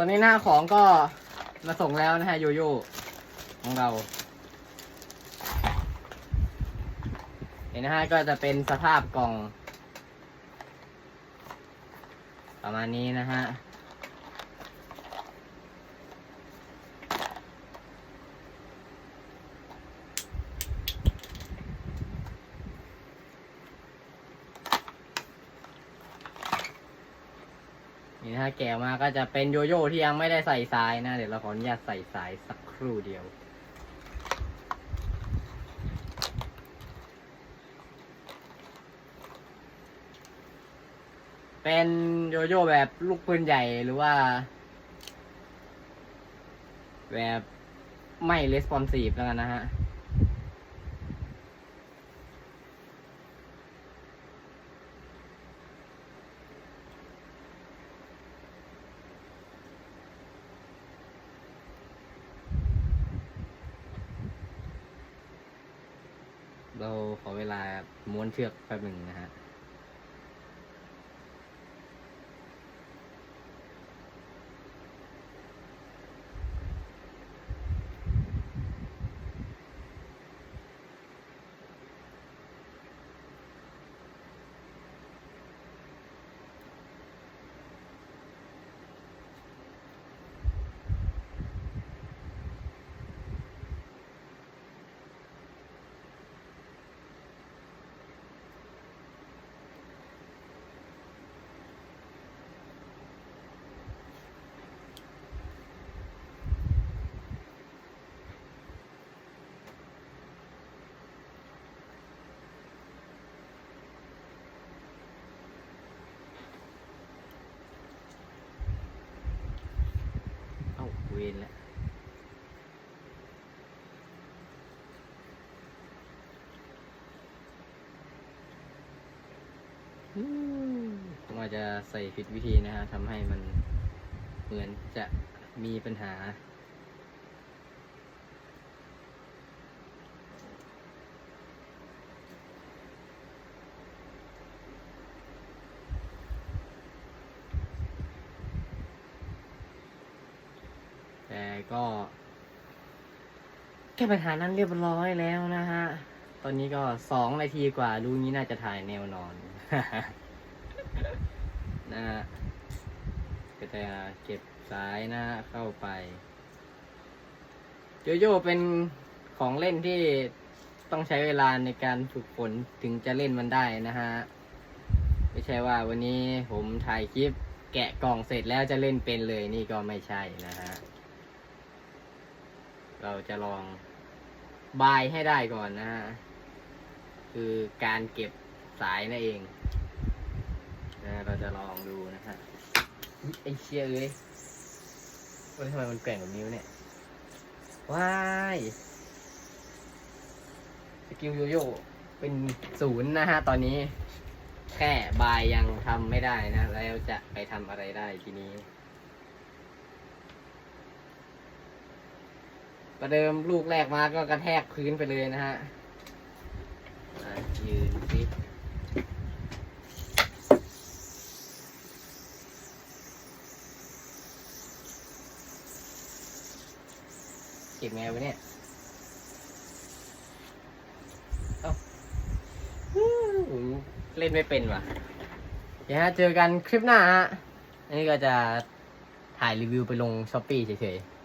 ตอนนี้หน้าของก็มาส่งแล้วนะฮะโยโย่ของเรา เห็นนะฮะก็จะเป็นสภาพกล่อง ประมาณนี้นะฮะ นี่นะฮะแกะมาก็จะเป็นโยโย่ที่ยังไม่ได้ใส่สายนะ เดี๋ยวเราขออนุญาตใส่สายสักครู่เดียว เป็นโยโย่แบบลูกปืนใหญ่หรือว่า แบบไม่ responsive แล้วกันนะฮะ เราขอเวลาม้วนเชือกแป๊บหนึ่งนะฮะ เวรแล้วผมอาจจะใส่ผิดวิธีนะฮะทำให้มันเหมือนจะมีปัญหา ก็แก้ปัญหานั้นเรียบร้อยแล้วนะฮะ ตอนนี้ก็สองนาทีกว่าดูงี้น่าจะถ่ายแนวนอน นะฮะก็จะเก็บสายนะฮะเข้าไป โยโย่เป็นของเล่นที่ต้องใช้เวลาในการฝึกฝนถึงจะเล่นมันได้นะฮะ ไม่ใช่ว่าวันนี้ผมถ่ายคลิปแกะกล่องเสร็จแล้วจะเล่นเป็นเลยนี่ก็ไม่ใช่นะฮะ เราจะลองบายให้ได้ก่อนนะฮะ คือการเก็บสายนั่นเองนะเราจะลองดูนะฮะไอเชี่ยเอ้ยว่าทำไมมันแกว่งแบบนิ้วเนี่ย ว้ายสกิลโยโย่เป็นศูนย์นะฮะ ตอนนี้ แค่บายยังทำไม่ได้นะ แล้วจะไปทำอะไรได้ทีนี้ ประเดิมลูกแรกมาก็กระแทกพื้นไปเลยนะฮะยืนสิเก็บไงวะเนี่ยเอ้าฮู้ผมเล่นไม่เป็นว่ะ เดี๋ยวฮะ เจอกันคลิปหน้าฮะ อันนี้ก็จะถ่ายรีวิวไปลงช้อปปี้เฉยๆ